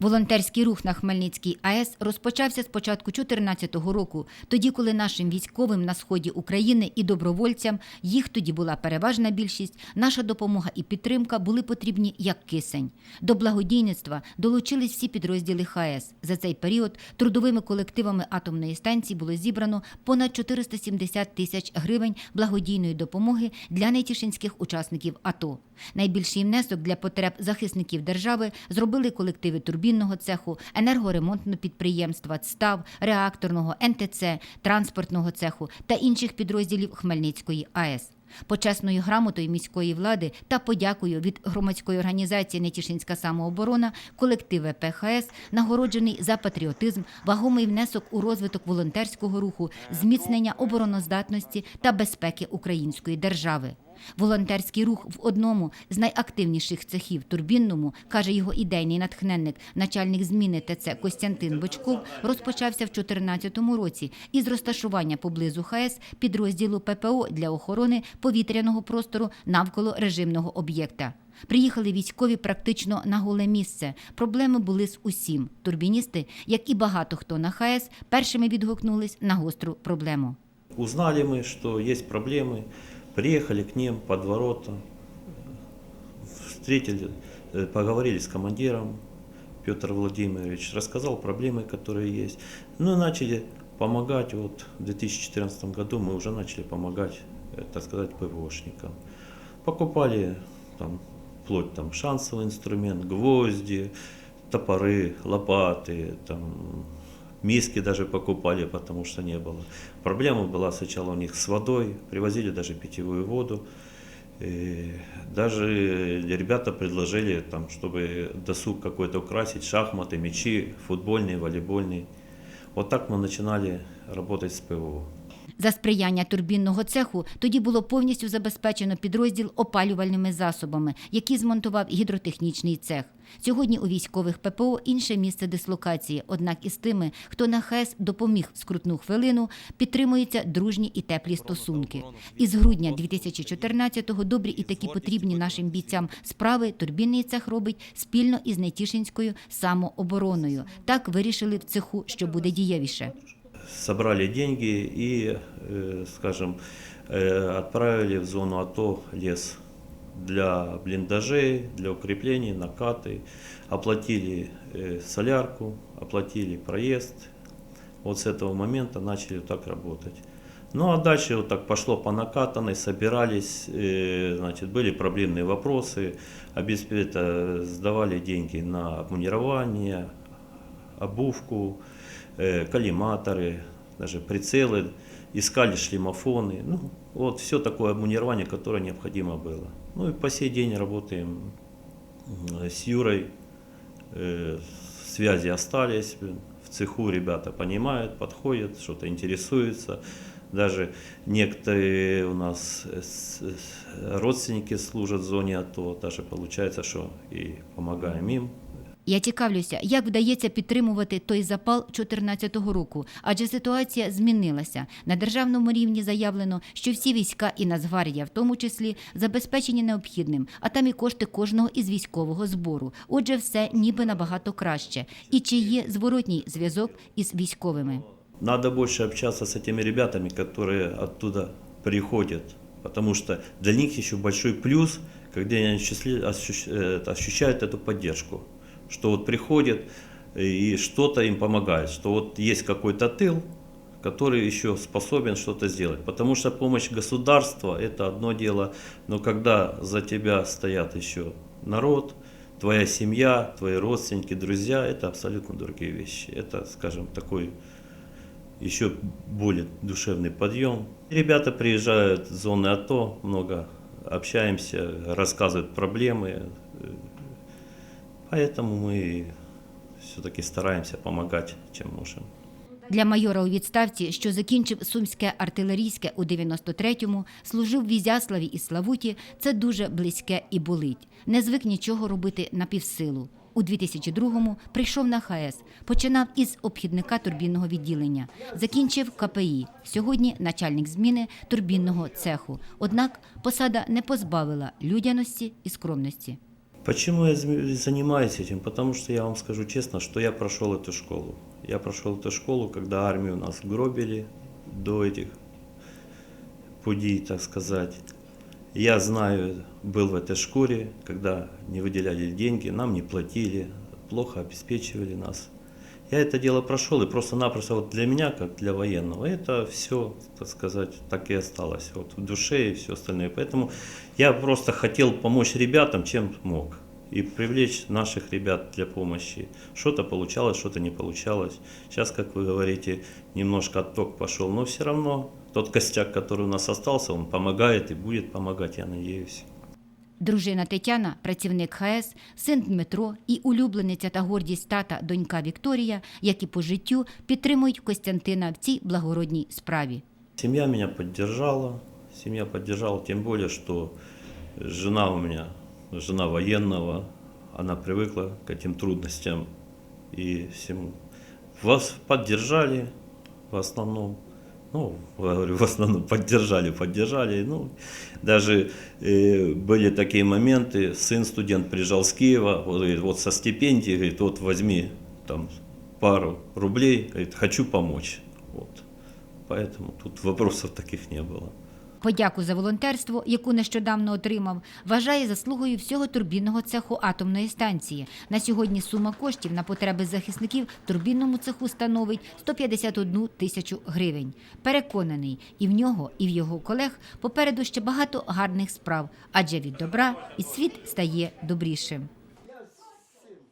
Волонтерський рух на Хмельницькій АЕС розпочався з початку 2014 року, тоді, коли нашим військовим на сході України і добровольцям їх тоді була переважна більшість. Наша допомога і підтримка були потрібні як кисень. До благодійництва долучились всі підрозділи ХАЕС. За цей період трудовими колективами атомної станції було зібрано понад 470 тисяч гривень благодійної допомоги для найтішинських учасників АТО. Найбільший внесок для потреб захисників держави зробили колективи турбінного цеху, енергоремонтного підприємства, ЦТАВ, реакторного, НТЦ, транспортного цеху та інших підрозділів Хмельницької АЕС. Почесною грамотою міської влади та подякою від громадської організації Нетішинська самооборона колектив ПХС нагороджений за патріотизм, вагомий внесок у розвиток волонтерського руху, зміцнення обороноздатності та безпеки української держави. Волонтерський рух в одному з найактивніших цехів турбінному, каже його ідейний натхненник, начальник зміни ТЦ Костянтин Бочков, розпочався в 2014 році із розташування поблизу ХАЕС підрозділу ППО для охорони повітряного простору навколо режимного об'єкта. Приїхали військові практично на голе місце. Проблеми були з усім. Турбіністи, як і багато хто на ХАЕС, першими відгукнулись на гостру проблему. Узнали мы, что есть проблемы, приехали к ним под ворота, встретили, э, поговорили с командиром, Петр Владимирович рассказал проблемы, которые есть. Ну и начали помогать. Вот в 2014 году мы уже начали помогать, э, так сказать, ПВОшникам. Покупали там, вплоть там шансовый инструмент, гвозди, топоры, лопаты, там, миски даже покупали, потому что не было. Проблема была сначала у них с водой, привозили даже питьевую воду. И даже ребята предложили, там, чтобы досуг какой-то украсить, шахматы, мячи, футбольный, волейбольный. Вот так мы начинали работать с ПВО. За сприяння турбінного цеху тоді було повністю забезпечено підрозділ опалювальними засобами, які змонтував гідротехнічний цех. Сьогодні у військових ППО інше місце дислокації. Однак із тими, хто на ХЕС допоміг в скрутну хвилину, підтримуються дружні і теплі стосунки. Із грудня 2014-го добрі і такі потрібні нашим бійцям справи турбінний цех робить спільно із Нетішинською самообороною. Так вирішили в цеху, що буде дієвіше. Собрали деньги и, э, скажем, э, отправили в зону АТО лес для блиндажей, для укреплений, накаты, оплатили э, солярку, оплатили проезд. Вот с этого момента начали так работать. Ну а дальше вот так пошло по накатанной, собирались, значит, были проблемные вопросы, обесп- сдавали деньги на обмунирование, обувку, коллиматоры, даже прицелы, искали шлемофоны. Ну, вот все такое обмунирование, которое необходимо было. Ну и по сей день работаем м, с Юрой, э, связи остались, блин. в цеху ребята понимают, подходят, что-то интересуются. Даже некоторые у нас э, с- с- родственники служат в зоне АТО, даже получается, что и помогаем им, Я цікавлюся, як вдається підтримувати той запал 2014 року, адже ситуація змінилася. На державному рівні заявлено, що всі війська і Нацгвардія, в тому числі, забезпечені необхідним, а там і кошти кожного із військового збору. Отже, все ніби набагато краще. І чи є зворотній зв'язок із військовими? Надо больше общаться с этими ребятами, которые оттуда приходят, потому что для них еще большой плюс, когда они ощущали- ощущ- э, ощущают эту поддержку, Что вот приходят и что-то им помогает, что вот есть какой-то тыл, который еще способен что-то сделать. Потому что помощь государства – это одно дело, но когда за тебя стоят еще народ, твоя семья, твои родственники, друзья – это абсолютно другие вещи. Это, скажем, такой еще более душевный подъем. Ребята приезжают с зоны АТО, много общаемся, рассказывают проблемы. Э, Поэтому мы все-таки стараемся помогать, чем можем. Для майора у відставці, що закінчив Сумське артилерійське у 93-му, служив в Ізяславі і Славуті, це дуже близьке і болить. Не звик нічого робити на півсилу. У 2002-му прийшов на ХАЕС, починав із обхідника турбінного відділення, закінчив КПІ. Сьогодні начальник зміни турбінного цеху. Однак посада не позбавила людяності і скромності. Почему я зм- занимаюсь этим? Потому что я вам скажу честно, что я прошел эту школу. Я прошел эту школу, когда армию нас гробили до этих путей, так сказать. Я знаю, был в этой шкуре, когда не выделяли деньги, нам не платили, плохо обеспечивали нас. Я это дело прошел, и просто-напросто вот для меня, как для военного, это все, так сказать, так и осталось вот в душе и все остальное. Поэтому я просто хотел помочь ребятам, чем мог, и привлечь наших ребят для помощи. Что-то получалось, что-то не получалось. Сейчас, как вы говорите, немножко отток пошел, но все равно тот костяк, который у нас остался, он помогает и будет помогать, я надеюсь. Дружина Тетяна, працівник ХС, син Дмитро і улюблениця та гордість тата донька Вікторія, які по життю підтримують Костянтина в цій благородній справі. Семья меня поддержала, семья поддержала, тем более, что жена у меня, жена военного, она привыкла к этим трудностям и всему. Вас поддержали в основном, ну, я говорю, в основном поддержали, поддержали, ну, даже э, были такие моменты, сын студент приезжал с Киева, вот, говорит, вот со стипендии, говорит, вот возьми там пару рублей, говорит, хочу помочь, вот. Поэтому тут вопросов таких не было. Подяку за волонтерство, яку нещодавно отримав, вважає заслугою всього турбінного цеху атомної станції. На сьогодні сума коштів на потреби захисників турбінному цеху становить 151 тисячу гривень. Переконаний, і в нього, і в його колег попереду ще багато гарних справ, адже від добра і світ стає добрішим.